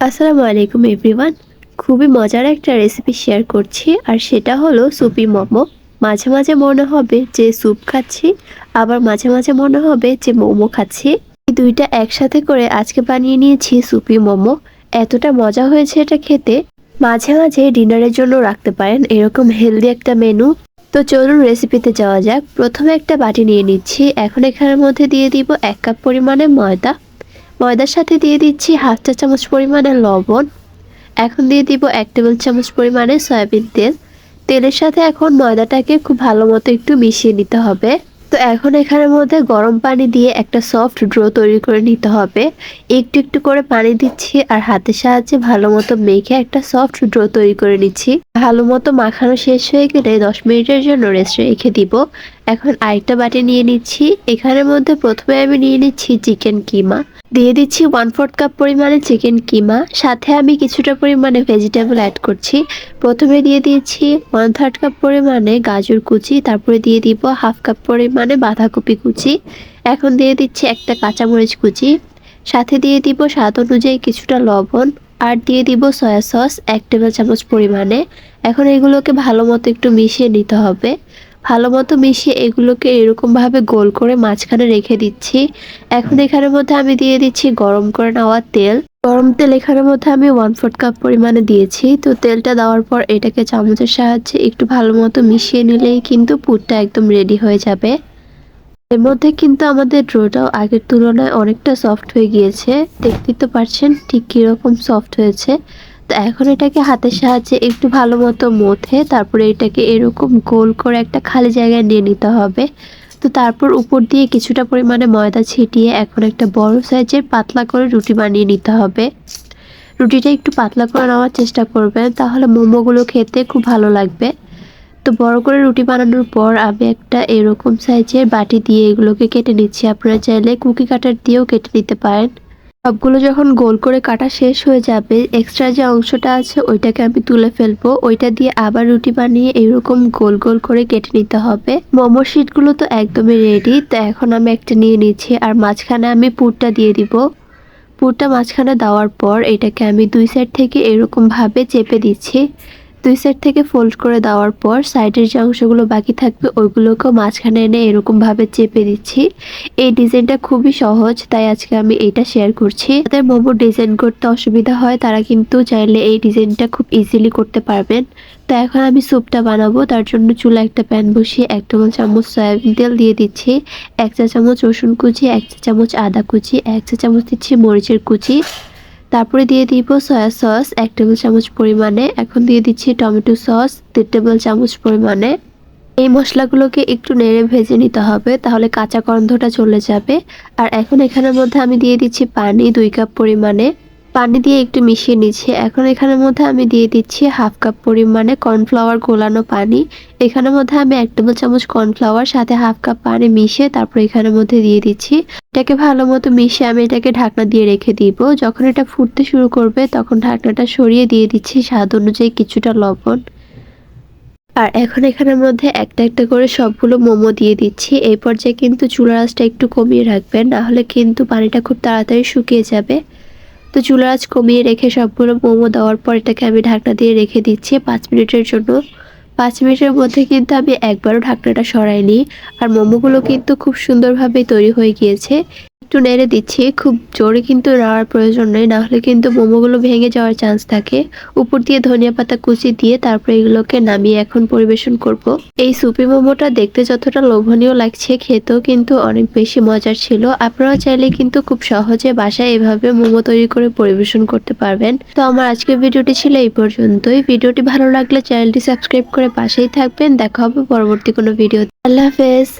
আসসালামু আলাইকুম, এভরিওয়ান। খুবই মজার একটা রেসিপি শেয়ার করছি, আর সেটা হলো সুপি মোমো। মাঝে মাঝে মনে হবে যে স্যুপ খাচ্ছি, আবার মাঝে মাঝে মনে হবে যে মোমো খাচ্ছি। এই দুইটা একসাথে করে আজকে বানিয়ে নিয়েছি সুপি মোমো। এতটা মজা হয়েছে এটা খেতে। মাঝে মাঝে ডিনারের জন্য রাখতে পারেন, এরকম হেলদি একটা মেনু। তো চলুন রেসিপিতে যাওয়া যাক। প্রথমে একটা বাটি নিয়ে নিচ্ছি। এখন এখানের মধ্যে দিয়ে দিব এক কাপ পরিমাণে ময়দা। ময়দার সাথে দিয়ে দিচ্ছি হাফ চা চামচ পরিমাণে লবণ। এখন দিয়ে দিব এক টেবিল চামচ পরিমাণে সয়াবিন তেল। তেলের সাথে এখন ময়দাটাকে খুব ভালো মতো একটু মিশিয়ে নিতে হবে। তো এখন এখানের মধ্যে গরম পানি দিয়ে একটা সফট ড্রো তৈরি করে নিতে হবে। একটু একটু করে পানি দিচ্ছি আর হাতের সাহায্যে ভালো মতো মেখে একটা সফট ড্রো তৈরি করে নিচ্ছি। ভালো মতো মাখানো শেষ হয়ে গেলে দশ মিনিটের জন্য রেস্ট রেখে দিব। এখন আরেকটা বাটি নিয়ে নিচ্ছি। এখানের মধ্যে প্রথমে আমি নিয়ে নিচ্ছি চিকেন কিমা। দিয়ে দিচ্ছি ওয়ান ফোর্থ কাপ পরিমাণে চিকেন কিমা সাথে আমি কিছুটা পরিমাণে ভেজিটেবল অ্যাড করছি। প্রথমে দিয়ে দিয়েছি ওয়ান থার্ড কাপ পরিমাণে গাজর কুচি, তারপরে দিয়ে দিব হাফ কাপ পরিমাণে বাঁধাকপি কুচি। এখন দিয়ে দিচ্ছি একটা কাঁচামরিচ কুচি। সাথে দিয়ে দিব স্বাদ অনুযায়ী কিছুটা লবণ, আর দিয়ে দিব সয়া সস এক টেবিল চামচ পরিমাণে। এখন এগুলোকে ভালো মতো একটু মিশিয়ে নিতে হবে। ভালো মতো মিশিয়ে এগুলোকে এরকমভাবে গোল করে মাঝখানে রেখে দিচ্ছি। এখন এখানের মধ্যে আমি দিয়ে দিচ্ছি গরম করে নেওয়া তেল। গরম তেল এখানের মধ্যে আমি ওয়ান ফোর্থ কাপ পরিমাণে দিয়েছি। তো তেলটা দেওয়ার পর এটাকে চামচের সাহায্যে একটু ভালো মতো মিশিয়ে নিলেই কিন্তু পুরটা একদম রেডি হয়ে যাবে। এর মধ্যে কিন্তু আমাদের ড্রোটাও আগের তুলনায় অনেকটা সফট হয়ে গিয়েছে। দেখতেই তো পারছেন ঠিক কীরকম সফট হয়েছে। তো এখন এটাকে হাতের সাহায্যে একটু ভালো মতো মথে তারপরে এটাকে এরকম গোল করে একটা খালি জায়গায় নিয়ে নিতে হবে। তো তারপর উপর দিয়ে কিছুটা পরিমাণে ময়দা ছিটিয়ে এখন একটা বড় সাইজের পাতলা করে রুটি বানিয়ে নিতে হবে। রুটিটা একটু পাতলা করে নেওয়ার চেষ্টা করবেন, তাহলে মোমোগুলো খেতে খুব ভালো লাগবে। তো বড় করে রুটি বানানোর পর আমি একটা এরকম সাইজের বাটি দিয়ে এগুলোকে কেটে নিচ্ছি। আপনারা চাইলে কুকি কাটার দিয়েও কেটে নিতে পারেন। সবগুলো যখন গোল করে কাটা শেষ হয়ে যাবে এক্সট্রা যে অংশটা আছে ওইটাকে আমি তুলে ফেলব। ওইটা দিয়ে আবার রুটি বানিয়ে এরকম গোল গোল করে কেটে নিতে হবে। মোমো শিটগুলো তো একদমই রেডি তো এখন আমি একটা নিয়ে নিচ্ছি আর মাঝখানে আমি পুরটা দিয়ে দিব। পুরটা মাঝখানে দেওয়ার পর এটাকে আমি দুই সাইড থেকে এরকমভাবে চেপে দিচ্ছি। দুই সাইড থেকে ফোল্ড করে দেওয়ার পর সাইডের যে অংশগুলো বাকি থাকবে, ওইগুলোকেও মাঝখানে এনে এরকমভাবে চেপে দিচ্ছি। এই ডিজাইনটা খুবই সহজ, তাই আজকে আমি এটা শেয়ার করছি। তাদের মোমো ডিজাইন করতে অসুবিধা হয়, তারা কিন্তু চাইলে এই ডিজাইনটা খুব ইজিলি করতে পারবেন। তো এখন আমি স্যুপটা বানাবো, তার জন্য চুলা একটা প্যান বসিয়ে এক টেবিল চামচ সয়াবিন তেল দিয়ে দিচ্ছি, এক চা চামচ রসুন কুচি, এক চা চামচ আদা কুচি, এক চা চামচ দিচ্ছি মরিচের কুচি। তারপরে দিয়ে দিব সয়া সস এক টেবিল চামচ পরিমাণে। এখন দিয়ে দিচ্ছি টমেটো সস দেড় টেবিল চামচ পরিমাণে। এই মশলাগুলোকে একটু নেড়ে ভেজে নিতে হবে, তাহলে কাঁচা গন্ধটা চলে যাবে। আর এখন এখানের মধ্যে আমি দিয়ে দিচ্ছি পানি দুই কাপ পরিমাণে। পানি দিয়ে একটু মিশিয়ে নিচ্ছি। এখন এখানের মধ্যে আমি দিয়ে দিচ্ছি হাফ কাপ পরিমাণে কর্নফ্লাওয়ার গোলানো পানি। এখানের মধ্যে আমি এক টেবিল চামচ কর্নফ্লাওয়ার, সাথে হাফ কাপ পানি মিশিয়ে তারপর এখানের মধ্যে দিয়ে দিচ্ছি। এটাকে ভালো মতো মিশিয়ে আমি এটাকে ঢাকনা দিয়ে রেখে দিব। যখন এটা ফুটতে শুরু করবে, তখন ঢাকনাটা সরিয়ে দিয়ে দিচ্ছি স্বাদ অনুযায়ী কিছুটা লবণ। আর এখন এখানের মধ্যে একটা একটা করে সবগুলো মোমো দিয়ে দিচ্ছি। এই পর্যায়ে কিন্তু চুলা আঁচটা একটু কমিয়ে রাখবেন, নাহলে কিন্তু পানিটা খুব তাড়াতাড়ি শুকিয়ে যাবে। তো চুলার আঁচ কমিয়ে রেখে সবগুলো মোমো দেওয়ার পর এটাকে আমি ঢাকনা দিয়ে রেখে দিচ্ছি পাঁচ মিনিটের জন্য। পাঁচ মিনিটের মধ্যে কিন্তু আমি একবারও ঢাকনাটা সরাইনি। আর মোমোগুলো কিন্তু খুব সুন্দরভাবে তৈরি হয়ে গিয়েছে। একটু নেড়ে দিচ্ছি, খুব জোরে কিন্তু নাড়ার প্রয়োজন নেই, নাহলে কিন্তু মোমোগুলো ভেঙে যাওয়ার চান্স থাকে। উপর দিয়ে ধনিয়া পাতা কুচি দিয়ে তারপরে এগুলোকে নামিয়ে এখন পরিবেশন করব। এই সুপি মোমোটা দেখতে যতটা লোভনীয় লাগছে, খেতেও কিন্তু অনেক বেশি মজার ছিল। আপনারা চাইলে কিন্তু খুব সহজে বাসায় এভাবে মোমো তৈরি করে পরিবেশন করতে পারবেন। তো আমার আজকের ভিডিওটি ছিল এই পর্যন্তই। ভিডিওটি ভালো লাগলে চ্যানেলটি সাবস্ক্রাইব করে পাশেই থাকবেন। দেখা হবে পরবর্তী কোনো ভিডিও আল্লাহ হাফেজ।